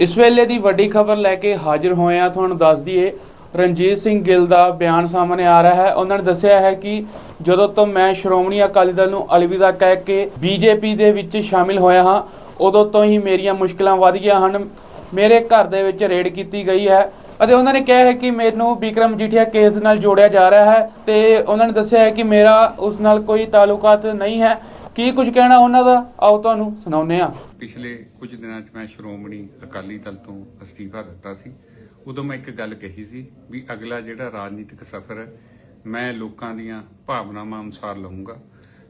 ਇਸ ਵੇਲੇ ਦੀ ਵੱਡੀ ਖਬਰ ਲੈ ਕੇ ਹਾਜ਼ਰ ਹੋਏ ਆ ਤੁਹਾਨੂੰ ਦੱਸ ਦਈਏ, ਰਣਜੀਤ ਸਿੰਘ ਗਿੱਲ ਦਾ ਬਿਆਨ ਸਾਹਮਣੇ ਆ ਰਿਹਾ ਹੈ। ਉਹਨਾਂ ਨੇ ਦੱਸਿਆ ਹੈ ਕਿ ਜਦੋਂ ਤੋਂ ਮੈਂ ਸ਼੍ਰੋਮਣੀ ਅਕਾਲੀ ਦਲ ਨੂੰ ਅਲਵਿਦਾ ਕਹਿ ਕੇ ਬੀਜੇਪੀ ਦੇ ਵਿੱਚ ਸ਼ਾਮਿਲ ਹੋਇਆ ਹਾਂ, ਉਦੋਂ ਤੋਂ ਹੀ ਮੇਰੀਆਂ ਮੁਸ਼ਕਲਾਂ ਵਧ ਗਈਆਂ ਹਨ। ਮੇਰੇ ਘਰ ਦੇ ਵਿੱਚ ਰੇਡ ਕੀਤੀ ਗਈ ਹੈ ਅਤੇ ਉਹਨਾਂ ਨੇ ਕਿਹਾ ਹੈ ਕਿ ਮੈਨੂੰ ਵਿਕਰਮ ਜੀਠੀਆ ਕੇਸ ਨਾਲ ਜੋੜਿਆ ਜਾ ਰਿਹਾ ਹੈ ਤੇ ਉਹਨਾਂ ਨੇ ਦੱਸਿਆ ਹੈ ਕਿ ਮੇਰਾ ਉਸ ਨਾਲ ਕੋਈ ਤਾਲੁਕਾਤ ਨਹੀਂ ਹੈ। ਕੀ ਕੁਝ ਕਹਿਣਾ ਉਹਨਾਂ ਦਾ? ਆਓ ਤੁਹਾਨੂੰ ਸੁਣਾਉਂਦੇ ਹਾਂ। ਪਿਛਲੇ ਕੁਝ ਦਿਨਾਂ 'ਚ ਮੈਂ ਸ਼੍ਰੋਮਣੀ ਅਕਾਲੀ ਦਲ ਤੋਂ ਅਸਤੀਫਾ ਦਿੱਤਾ ਸੀ। ਉਦੋਂ ਮੈਂ ਇੱਕ ਗੱਲ ਕਹੀ ਸੀ ਵੀ ਅਗਲਾ ਜਿਹੜਾ ਰਾਜਨੀਤਿਕ ਸਫ਼ਰ ਹੈ, ਮੈਂ ਲੋਕਾਂ ਦੀਆਂ ਭਾਵਨਾਵਾਂ ਅਨੁਸਾਰ ਲਵਾਂਗਾ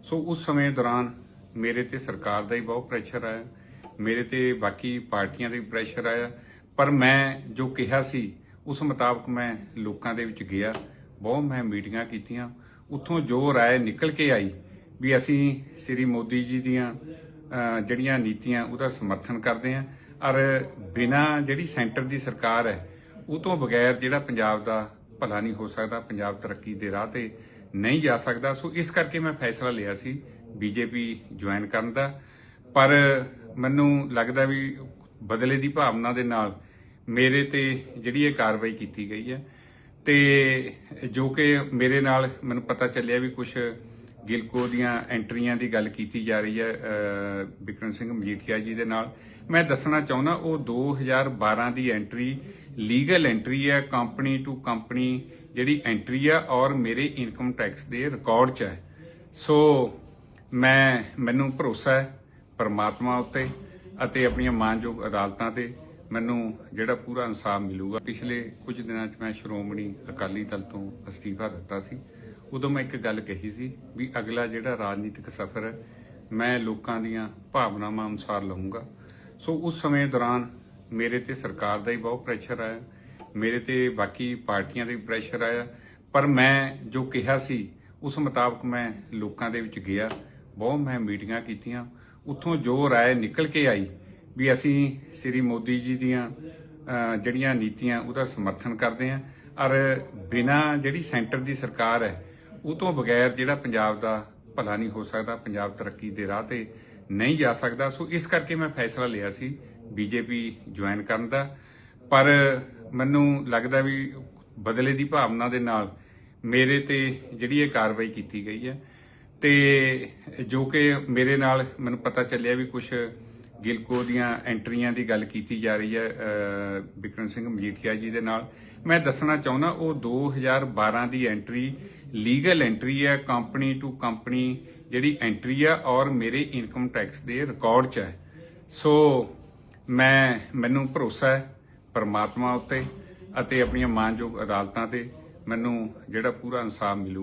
ਸੋ ਉਸ ਸਮੇਂ ਦੌਰਾਨ ਮੇਰੇ ਤੇ ਸਰਕਾਰ ਦਾ ਹੀ ਬਹੁਤ ਪ੍ਰੈਸ਼ਰ ਆਇਆ, ਮੇਰੇ ਤੇ ਬਾਕੀ ਪਾਰਟੀਆਂ ਦਾ ਵੀ ਪ੍ਰੈਸ਼ਰ ਆਇਆ। ਪਰ ਮੈਂ ਜੋ ਕਿਹਾ ਸੀ, ਉਸ ਮੁਤਾਬਕ ਮੈਂ ਲੋਕਾਂ ਦੇ ਵਿੱਚ ਗਿਆ। ਬਹੁਤ ਮੈਂ ਮੀਟਿੰਗਾਂ ਕੀਤੀਆਂ। ਉੱਥੋਂ ਜੋ ਰਾਏ ਨਿਕਲ ਕੇ ਆਈ ਵੀ ਅਸੀਂ ਸ੍ਰੀ ਮੋਦੀ ਜੀ ਦੀਆਂ ਜਿਹੜੀਆਂ ਨੀਤੀਆਂ ਉਹਦਾ ਸਮਰਥਨ ਕਰਦੇ ਆਂ ਔਰ ਬਿਨਾ ਜਿਹੜੀ ਸੈਂਟਰ ਦੀ ਸਰਕਾਰ ਹੈ, ਉਹ ਤੋਂ ਬਗੈਰ ਜਿਹੜਾ ਪੰਜਾਬ ਦਾ ਭਲਾ ਨਹੀਂ ਹੋ ਸਕਦਾ, ਪੰਜਾਬ ਤਰੱਕੀ ਦੇ ਰਾਹ ਤੇ ਨਹੀਂ ਜਾ ਸਕਦਾ। ਸੋ ਇਸ ਕਰਕੇ ਮੈਂ ਫੈਸਲਾ ਲਿਆ ਸੀ ਬੀਜੇਪੀ ਜੁਆਇਨ ਕਰਨ ਦਾ। ਪਰ ਮੈਨੂੰ ਲੱਗਦਾ ਵੀ ਬਦਲੇ ਦੀ ਭਾਵਨਾ ਦੇ ਨਾਲ ਮੇਰੇ ਤੇ ਜਿਹੜੀ ਇਹ ਕਾਰਵਾਈ ਕੀਤੀ ਗਈ ਹੈ, ਤੇ ਜੋ ਕਿ ਮੇਰੇ ਨਾਲ ਮੈਨੂੰ ਪਤਾ ਚੱਲਿਆ ਵੀ ਕੁਝ ਗਿਲਕੋ ਦੀਆਂ ਐਂਟਰੀਆਂ ਦੀ ਗੱਲ ਕੀਤੀ ਜਾ ਰਹੀ ਹੈ ਬਿਕਰਮ ਸਿੰਘ ਮਜੀਠੀਆ ਜੀ ਦੇ ਨਾਲ। ਮੈਂ ਦੱਸਣਾ ਚਾਹੁੰਦਾ, ਉਹ 2012 ਦੀ ਐਂਟਰੀ, ਲੀਗਲ ਐਂਟਰੀ ਹੈ, ਕੰਪਨੀ ਟੂ ਕੰਪਨੀ ਜਿਹੜੀ ਐਂਟਰੀ ਆ ਔਰ ਮੇਰੇ ਇਨਕਮ ਟੈਕਸ ਦੇ ਰਿਕਾਰਡ 'ਚ ਹੈ। ਸੋ, ਮੈਂ, ਮੈਨੂੰ ਭਰੋਸਾ ਹੈ ਪਰਮਾਤਮਾ ਉੱਤੇ ਅਤੇ ਆਪਣੀਆਂ ਮਾਨਯੋਗ ਅਦਾਲਤਾਂ ਤੇ ਮੈਨੂੰ ਜਿਹੜਾ ਪੂਰਾ ਇਨਸਾਫ ਮਿਲੂਗਾ। ਪਿਛਲੇ ਕੁਝ ਦਿਨਾਂ 'ਚ ਮੈਂ ਸ਼੍ਰੋਮਣੀ ਅਕਾਲੀ ਦਲ ਤੋਂ ਅਸਤੀਫਾ ਦਿੱਤਾ ਸੀ। ਉਦੋਂ ਮੈਂ ਇੱਕ ਗੱਲ ਕਹੀ ਸੀ ਵੀ ਅਗਲਾ ਜਿਹੜਾ ਰਾਜਨੀਤਿਕ ਸਫ਼ਰ ਹੈ, ਮੈਂ ਲੋਕਾਂ ਦੀਆਂ ਭਾਵਨਾਵਾਂ ਅਨੁਸਾਰ ਲਵਾਂਗਾ ਸੋ ਉਸ ਸਮੇਂ ਦੌਰਾਨ ਮੇਰੇ ਤੇ ਸਰਕਾਰ ਦਾ ਹੀ ਬਹੁਤ ਪ੍ਰੈਸ਼ਰ ਆਇਆ, ਮੇਰੇ ਤੇ ਬਾਕੀ ਪਾਰਟੀਆਂ ਦਾ ਵੀ ਪ੍ਰੈਸ਼ਰ ਆਇਆ, ਪਰ ਮੈਂ ਜੋ ਕਿਹਾ ਸੀ, ਉਸ ਮੁਤਾਬਕ ਮੈਂ ਲੋਕਾਂ ਦੇ ਵਿੱਚ ਗਿਆ, ਬਹੁਤ ਮੈਂ ਮੀਟਿੰਗਾਂ ਕੀਤੀਆਂ, ਉੱਥੋਂ ਜੋ ਰਾਏ ਨਿਕਲ ਕੇ ਆਈ ਵੀ ਅਸੀਂ ਸ੍ਰੀ ਮੋਦੀ ਜੀ ਦੀਆਂ ਜਿਹੜੀਆਂ ਨੀਤੀਆਂ ਉਹਦਾ ਸਮਰਥਨ ਕਰਦੇ ਆਂ ਔਰ ਬਿਨਾ ਜਿਹੜੀ ਸੈਂਟਰ ਦੀ ਸਰਕਾਰ ਹੈ ਉਹ ਤੋਂ ਬਗੈਰ ਜਿਹੜਾ ਪੰਜਾਬ ਦਾ ਭਲਾ ਨਹੀਂ ਹੋ ਸਕਦਾ, ਪੰਜਾਬ ਤਰੱਕੀ ਦੇ ਰਾਹ ਤੇ ਨਹੀਂ ਜਾ ਸਕਦਾ। ਸੋ ਇਸ ਕਰਕੇ ਮੈਂ ਫੈਸਲਾ ਲਿਆ ਸੀ ਬੀਜੇਪੀ ਜੁਆਇਨ ਕਰਨ ਦਾ। ਪਰ ਮੈਨੂੰ ਲੱਗਦਾ ਵੀ ਬਦਲੇ ਦੀ ਭਾਵਨਾ ਦੇ ਨਾਲ ਮੇਰੇ ਤੇ ਜਿਹੜੀ ਇਹ ਕਾਰਵਾਈ ਕੀਤੀ ਗਈ ਹੈ ਤੇ ਜੋ ਕਿ ਮੇਰੇ ਨਾਲ ਮੈਨੂੰ ਪਤਾ ਚੱਲਿਆ ਵੀ ਕੁਝ ਗਿਲਕੋ ਦੀਆਂ ਐਂਟਰੀਆਂ ਦੀ ਗੱਲ ਕੀਤੀ ਜਾ ਰਹੀ ਹੈ ਬਿਕਰਮ ਸਿੰਘ ਮਜੀਠੀਆ ਜੀ ਦੇ ਨਾਲ। ਮੈਂ ਦੱਸਣਾ ਚਾਹੁੰਦਾ, ਉਹ 2012 ਦੀ ਐਂਟਰੀ, ਲੀਗਲ ਐਂਟਰੀ ਹੈ, ਕੰਪਨੀ ਟੂ ਕੰਪਨੀ ਜਿਹੜੀ ਐਂਟਰੀ ਆ ਔਰ ਮੇਰੇ ਇਨਕਮ ਟੈਕਸ ਦੇ ਰਿਕਾਰਡ 'ਚ ਹੈ। ਸੋ, ਮੈਂ, ਮੈਨੂੰ ਭਰੋਸਾ ਹੈ ਪਰਮਾਤਮਾ ਉੱਤੇ ਅਤੇ ਆਪਣੀਆਂ ਮਾਨਯੋਗ ਅਦਾਲਤਾਂ ਤੇ ਮੈਨੂੰ ਜਿਹੜਾ ਪੂਰਾ ਇਨਸਾਫ ਮਿਲੂਗਾ।